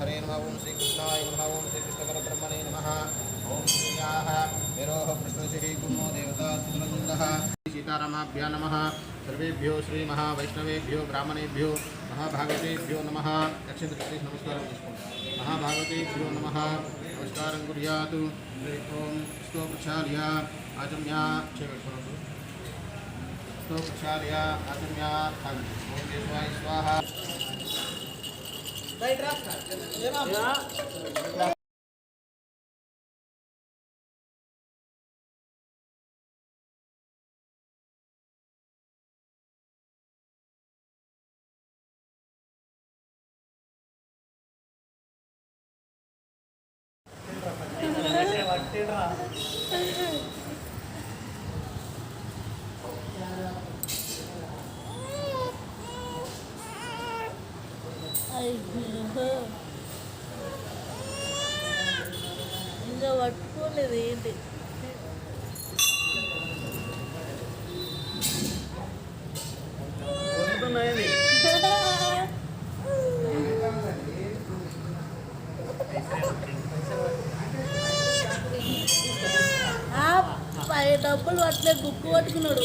हरे नम ओं श्रीकृष्णाय नम ओं श्रीकृष्णपरब्रह्मणे नम। ओं श्रियाः। विरोः श्री गुणो देवता सुन्दः सीतारामाभ्या नमः। सर्वेभ्यो श्रीमहावैष्णवेभ्यो ब्राह्मणेभ्यो महाभागवतेभ्यो नम। दक्षिण दृष्टि नमस्कारं महाभागवतेभ्यो नम। नमस्कार कुर्यात्। ॐ आचम्या आचम्या ओम स्वाहा। वाटते ఇంకా పట్టుకోలేదు ఏంటి డబ్బులు పట్టలేదు బుక్ పట్టుకున్నాడు.